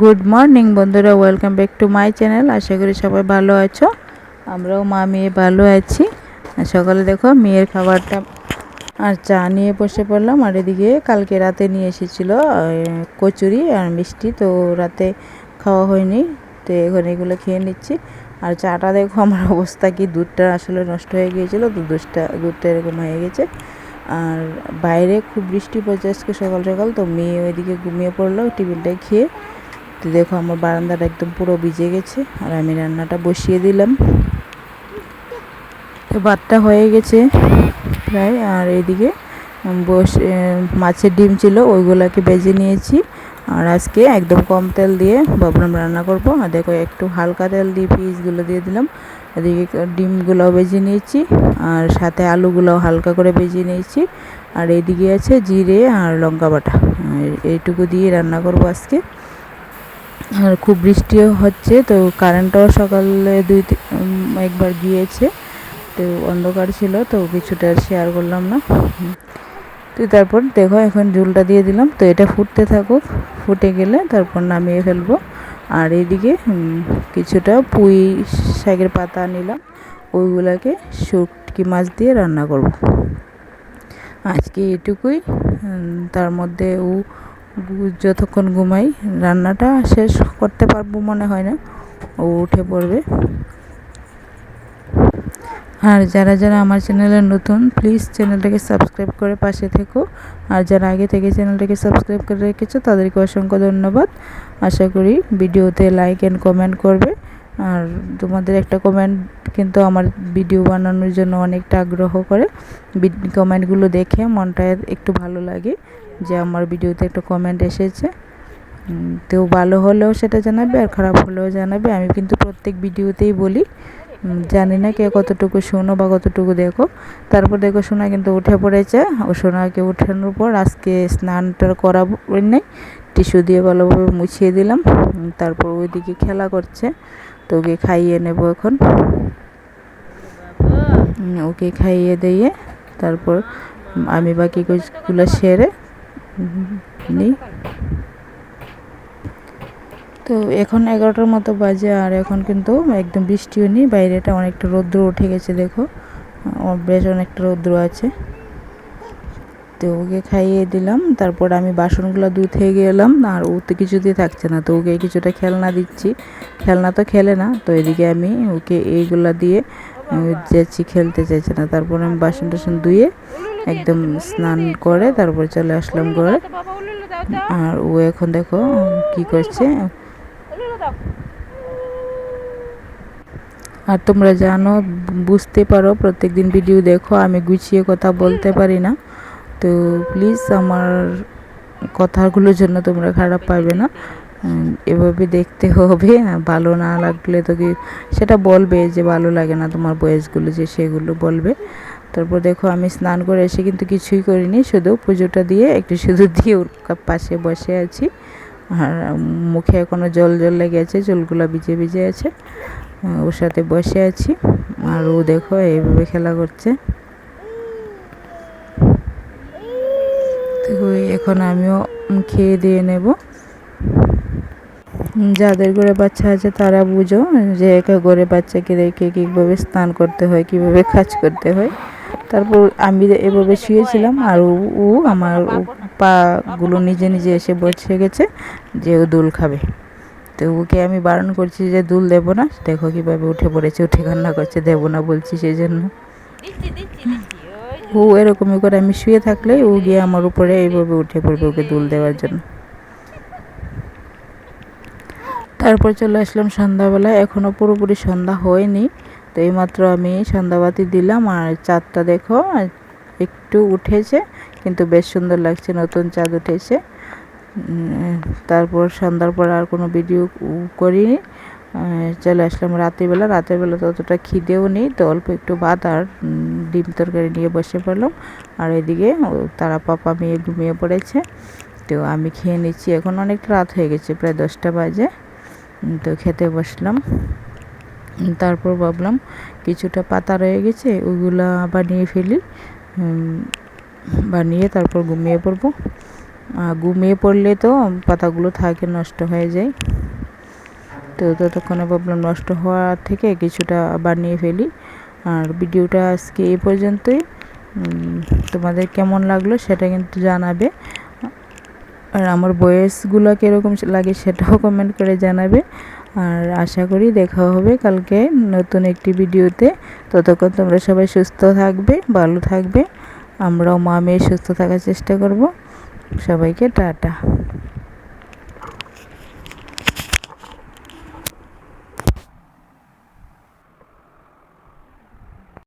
Good morning বন্ধুরা, welcome back to my channel. আশা করি সবাই ভালো আছো। আমরাও মা মেয়ে ভালো আছি। সকালে দেখো মেয়ের খাবারটা আর চা নিয়ে বসে পড়লাম। আর এদিকে কালকে রাতে নিয়ে এসেছিল কচুরি আর মিষ্টি। তো রাতে খাওয়া হয়নি, তো এখন এগুলো খেয়ে নিচ্ছি। আর চাটা দেখো আমার অবস্থা কি, দুধটা আসলে নষ্ট হয়ে গিয়েছিল দুধটা দুধটা এরকম হয়ে গেছে। আর বাইরে খুব বৃষ্টি পড়ছে আজকে সকাল সকাল, তো মেয়ে ওইদিকে ঘুমিয়ে পড়ল টিফিনটা খেয়ে তো দেখো আমার বারান্দাটা একদম পুরো ভিজে গেছে, আর আমি রান্নাটা বসিয়ে দিলাম। তো ভাতটা হয়ে গেছে প্রায়, আর এদিকে বসে মাছের ডিম ছিল, ওইগুলোকে বেজে নিয়েছি। আর আজকে একদম কম তেল দিয়ে ভাবলাম রান্না করব। আর দেখো একটু হালকা তেল দিয়ে পিসগুলো দিয়ে দিলাম। এদিকে ডিমগুলোও বেজে নিয়েছি, আর সাথে আলুগুলোও হালকা করে বেজে নিয়েছি। আর এদিকে আছে জিরে আর লঙ্কা বাটা। এইটুকু দিয়ে রান্না করব আজকে। আর খুব বৃষ্টিও হচ্ছে, তো কারেন্টটাও সকালে দুই একবার গিয়েছে, তো অন্ধকার ছিল, তো কিছুটা শেয়ার করলাম না। তো তারপর দেখো এখন ঝুলটা দিয়ে দিলাম, তো এটা ফুটতে থাকুক, ফুটে গেলে তারপর নামিয়ে ফেলব। আর এইদিকে কিছুটা পুঁই শাকের পাতা নিলাম, ওইগুলোকে শুটকি মাছ দিয়ে রান্না করব। আজকে এটুকুই তার মধ্যে ও যতক্ষণ ঘুমাই, রান্নাটা শেষ করতে পারব মনে হয় না। ও উঠে পড়বে। আর যারা যারা আমার চ্যানেলে নতুন প্লিজ চ্যানেলটাকে সাবস্ক্রাইব করে পাশে থেকো। আর যারা আগে থেকে চ্যানেলটাকে সাবস্ক্রাইব করে রেখেছো, তাদেরকে অসংখ্য ধন্যবাদ। আশা করি ভিডিওতে লাইক অ্যান্ড কমেন্ট করবে। আর তোমাদের একটা কমেন্ট কিন্তু আমার ভিডিও বানানোর জন্য অনেকটা আগ্রহ করে। কমেন্টগুলো দেখে মনটা একটু ভালো লাগে যে আমার ভিডিওতে একটা কমেন্ট এসেছে। তো ভালো হলেও সেটা জানাবে আর খারাপ হলেও জানাবে। আমি কিন্তু প্রত্যেক ভিডিওতেই বলি জানি না কে কতটুকু শোনো বা কতটুকু দেখো। তারপর দেখো সোনা কিন্তু উঠে পড়েছে। ও সোনাকে উঠানোর পর আজকে স্নানটা করা নেই। টিস্যু দিয়ে ভালোভাবে মুছিয়ে দিলাম। তারপর ওইদিকে খেলা করছে। তো ওকে খাইয়ে নেব এখন। ওকে খাইয়ে দিয়ে তারপর আমি বাকি কাজগুলো সেরে নিই। তো এখন এগারোটার মতো বাজে আর এখন কিন্তু একদম বৃষ্টিও নেই, বাইরেটা অনেকটা রৌদ্র উঠে গেছে দেখো। বেশ অনেকটা রৌদ্র আছে। তো ওকে খাইয়ে দিলাম। তারপর আমি বাসনগুলো ধুতে গেলাম, আর ও তো কিছুতেই থাকছে না। তো ওকে কিছুটা খেলনা দিচ্ছি। খেলনা তো খেলে না, তো এদিকে আমি ওকে এইগুলা দিয়ে যাচ্ছি খেলতে চাইছে না। তারপর আমি বাসন টাসন ধুয়ে একদম স্নান করে তারপর চলে আসলাম ঘরে। আর ও এখন দেখো কি করছে। আর তোমরা জানো, বুঝতে পারো, প্রত্যেকদিন ভিডিও দেখো, আমি গুছিয়ে কথা বলতে পারি না। তো প্লিজ আমার কথাগুলোর জন্য তোমরা খারাপ পাবে না। এভাবে দেখতে হবে ভালো না লাগলে তো কি, সেটা বলবে যে ভালো লাগে না তোমার বয়সগুলো যে সেগুলো বলবে। তারপর দেখো আমি স্নান করে এসে কিন্তু কিছুই করিনি, শুধু পুজোটা দিয়ে একটু শুধু দিয়ে ওর পাশে বসে আছি। আর মুখে এখনও জল জল লেগে আছে, চুলগুলো ভিজে ভিজে আছে। ওর সাথে বসে আছি। আর ও দেখো এইভাবে খেলা করছে। এখন আমিও খেয়ে দিয়ে নেব। যাদের ঘরে বাচ্চা আছে তারা বুঝো যে একা ঘরে বাচ্চাকে রেখে কীভাবে স্নান করতে হয়, কীভাবে কাজ করতে হয়। তারপর আমি এভাবে শুয়েছিলাম আর ও আমার পাগুলো নিজে নিজে এসে বসে গেছে যে ও দুল খাবে। তো ওকে আমি বারণ করছি যে দুল দেবো না, দেখো কীভাবে উঠে পড়েছে, উঠে কান্না করছে, দেবো না বলছি সেই জন্য। ও এরকমই করে আমি শুয়ে থাকলে ও গিয়ে আমার উপরে এইভাবে উঠে পড়বে ওকে দুল দেওয়ার জন্য। তারপর চলে আসলাম সন্ধ্যাবেলা এখনও পুরোপুরি সন্ধ্যা হয়নি। তো এইমাত্র আমি সন্ধ্যাবাতি দিলাম আর চাঁদটা দেখো একটু উঠেছে, কিন্তু বেশ সুন্দর লাগছে, নতুন চাঁদ উঠেছে। তারপর সন্ধ্যার পর আর কোনো ভিডিও করিনি। চলে আসলাম রাতেরবেলা রাতের বেলা তো অতটা খিদেও নেই, তো অল্প একটু ভাত আর ডিম তরকারি নিয়ে বসে পড়লাম। আর এদিকে তারা পাপা মেয়ে ঘুমিয়ে পড়েছে। তো আমি খেয়ে নিচ্ছি। এখন অনেকটা রাত হয়ে গেছে, প্রায় দশটা বাজে। তো খেতে বসলাম। তারপর ভাবলাম কিছুটা পাতা রয়ে গেছে ওইগুলো বানিয়ে ফেলি। বানিয়ে তারপর ঘুমিয়ে পড়ব। ঘুমিয়ে পড়লে তো পাতাগুলো থাকে, নষ্ট হয়ে যায়। তো ততক্ষণে ভাবলাম নষ্ট হওয়া থেকে কিছুটা বানিয়ে ফেলি। আর ভিডিওটা আজকে এই পর্যন্তই। তোমাদের কেমন লাগল সেটা কিন্তু জানাবে। আর আমার বয়েসগুলো কীরকম লাগে সেটাও কমেন্ট করে জানাবে। আর আশা করি দেখা হবে কালকে নতুন একটি ভিডিওতে। ততক্ষণ তোমরা সবাই সুস্থ থাকবে, ভালো থাকবে। আমরাও মা মেয়ে সুস্থ থাকার চেষ্টা করব। সবাইকে টাটা।